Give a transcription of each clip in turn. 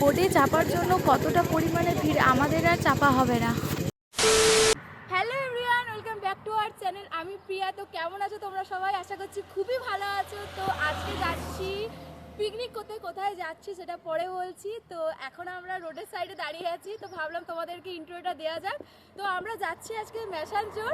বোটে চাপার জন্য কতটা পরিমাণে ভিড়, আমাদের আর চাপা হবে না। Hello everyone, welcome back to our channel. আমি প্রিয়া, তো কেমন আছো তোমরা সবাই? আশা করছি খুবই ভালো আছো। তো আজকে যাচ্ছি পিকনিক করতে কোথায় যাচ্ছি সেটা পরে বলছি। তো এখন আমরা রোডের সাইডে দাঁড়িয়ে আছি। তো ভাবলাম তোমাদেরকে ইন্ট্রোটা দেওয়া যাক। তো আমরা যাচ্ছি আজকে ম্যাসাঞ্চোর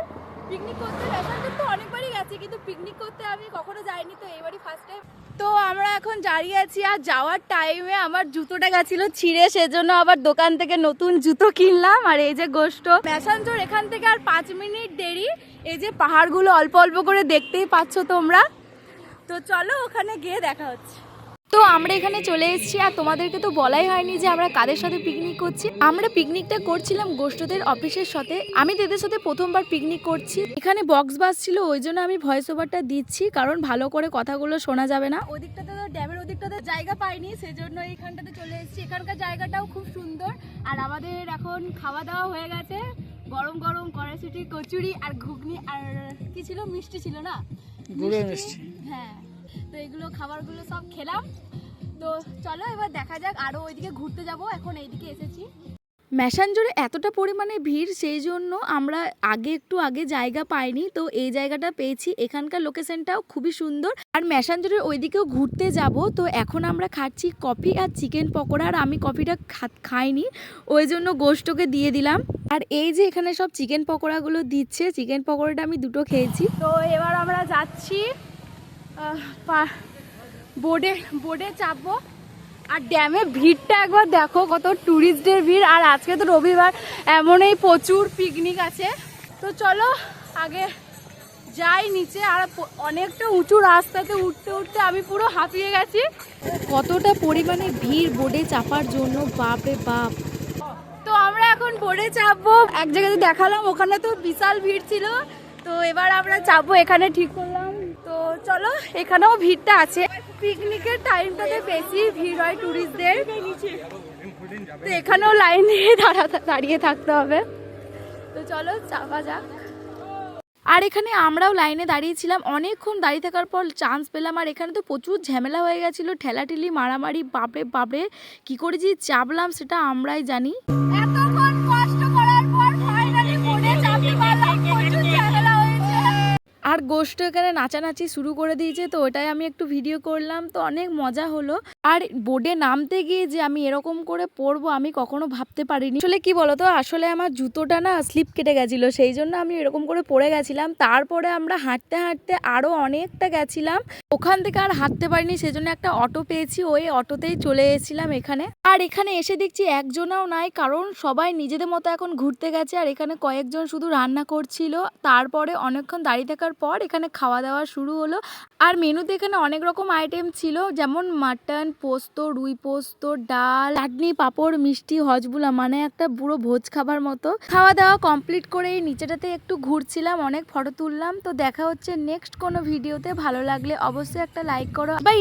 পিকনিক করতে ম্যাসাঞ্চোর তো অনেকবারই গেছি, কিন্তু পিকনিক করতে আমি কখনো যাইনি, তো এবারই ফার্স্ট টাইম তো আমরা এখন দাঁড়িয়ে আছি আর যাওয়ার টাইমে আমার জুতোটা গেছিল ছিঁড়ে, সেজন্য আবার দোকান থেকে নতুন জুতো কিনলাম। আর এই যে গোষ্ঠ। ম্যাসাঞ্চোর এখান থেকে আর পাঁচ মিনিট দেরি। এই যে পাহাড়গুলো অল্প অল্প করে দেখতেই পাচ্ছ তোমরা। তো চলো ওখানে গিয়ে দেখা হচ্ছে। তো আমরা এখানে চলে এসেছি আর তোমাদেরকে তো বলাই হয়নি যে আমরা কাদের সাথে পিকনিক করছি। আমরা পিকনিকটা করছিলাম গোষ্ঠদের অফিসের সাথে। আমি তাদের সাথে প্রথমবার পিকনিক করছি। এখানে বক্স বাস ছিল ওই জন্য আমি ভয়েস ওভারটা দিচ্ছি কারণ ভালো করে কথাগুলো শোনা যাবে না। ওদিকটাতে তো ড্যামের ওদিকটাতে জায়গা পাইনি সেজন্য এইখানটাতে চলে এসেছি। এখানকার জায়গাটাও খুব সুন্দর। আর আমাদের এখন খাওয়া দাওয়া হয়ে গেছে। গরম গরম কড়াইশুটি কচুরি আর ঘুগনি আর কি ছিল? মিষ্টি ছিল না? গুড়ের মিষ্টি। হ্যাঁ। তো এগুলো খাবারগুলো সব খেলাম। তো চলো এবার দেখা যাক আরও ওইদিকে ঘুরতে যাব। এখন এইদিকে এসেছি। ম্যাসাঞ্জোরে এতটা পরিমাণে ভিড় সেই জন্য আমরা আগে একটু আগে জায়গা পাইনি। তো এই জায়গাটা পেয়েছি। এখানকার লোকেশনটাও খুবই সুন্দর। আর ম্যাসাঞ্জোরের ওইদিকেও ঘুরতে যাব। তো এখন আমরা খাচ্ছি কফি আর চিকেন পকোড়া। আর আমি কফিটা খাইনি। ওই জন্য গোষ্ঠকে দিয়ে দিলাম। আর এই যে এখানে সব চিকেন পকোড়াগুলো দিচ্ছে চিকেন পকোড়াটা আমি দুটো খেয়েছি। তো এবার আমরা যাচ্ছি বোর্ডে বোর্ডে চাপবো। আর ড্যামে ভিড়টা একবার দেখো, কত ট্যুরিস্টদের ভিড়। আর আজকে তো রবিবার, এমনই প্রচুর পিকনিক আছে। তো চলো, আগে যাই নিচে। আর অনেকটা উঁচু রাস্তাতে উঠতে উঠতে আমি পুরো হাঁপিয়ে গেছি। কতটা পরিমাণে ভিড় বোর্ডে চাপার জন্য, বাপরে বাপ। তো আমরা এখন বোর্ডে চাপবো। এক জায়গাতে দেখালাম, ওখানে তো বিশাল ভিড় ছিল। তো এবার আমরা চাপবো, এখানে ঠিক করলাম। চলো, এখানেও ভিড়টা আছে। পিকনিকের টাইমটাতে বেশি ভিড় হয় ট্যুরিস্টদের তো এখানেও লাইন দাঁড়া, দাঁড়িয়ে থাকতে হবে। তো চলো চাপা যাক। আর এখানে আমরাও লাইনে দাঁড়িয়েছিলাম। অনেকক্ষণ দাঁড়িয়ে থাকার পর চান্স পেলাম। আর এখানে তো প্রচুর ঝামেলা হয়ে গেছিল, ঠেলাঠেলি, মারামারি, বাপরে বাপরে। কি করে যে চাপলাম সেটা আমরাই জানি। গোষ্ঠ এখানে নাচানাচি শুরু করে দিয়েছে, তো ওটাই আমি একটু ভিডিও করলাম, তো অনেক মজা হলো। আর বোর্ডে নামতে গিয়ে যে আমি এরকম করে পড়ব আমি কখনো ভাবতে পারিনি। আসলে কি বলতো, আসলে আমার জুতোটা না স্লিপ কেটে গেছিল, সেই জন্য আমি এরকম করে পড়ে গেছিলাম। তারপরে আমরা হাঁটতে হাঁটতে আরও অনেকটা গেছিলাম। ওখান থেকে আর হাঁটতে পারিনি, সেজন্য একটা অটো পেয়েছি, ওই অটোতেই চলে এসেছিলাম এখানে। আর এখানে এসে দেখছি একজনাও নাই, কারণ সবাই নিজেদের মতো এখন ঘুরতে গেছে, আর এখানে কয়েকজন শুধু রান্না করছিল। তারপরে অনেকক্ষণ দাঁড়িয়ে থাকার পর এখানে খাওয়া দাওয়া শুরু হলো। আর মেনুতে এখানে অনেক রকম আইটেম ছিল, যেমন মাটন পোস্ত, রুই পোস্ত, ডাল, চাটনি, পাঁপড়, মিষ্টি, হজবুলা মানে একটা বুড়ো ভোজ খাবার মতো। খাওয়া দাওয়া কমপ্লিট করে এই নিচেটাতে একটু ঘুরছিলাম, অনেক ফটো তুললাম। তো দেখা হচ্ছে নেক্সট কোনো ভিডিওতে ভালো লাগলে অবশ্যই একটা লাইক করো। বাই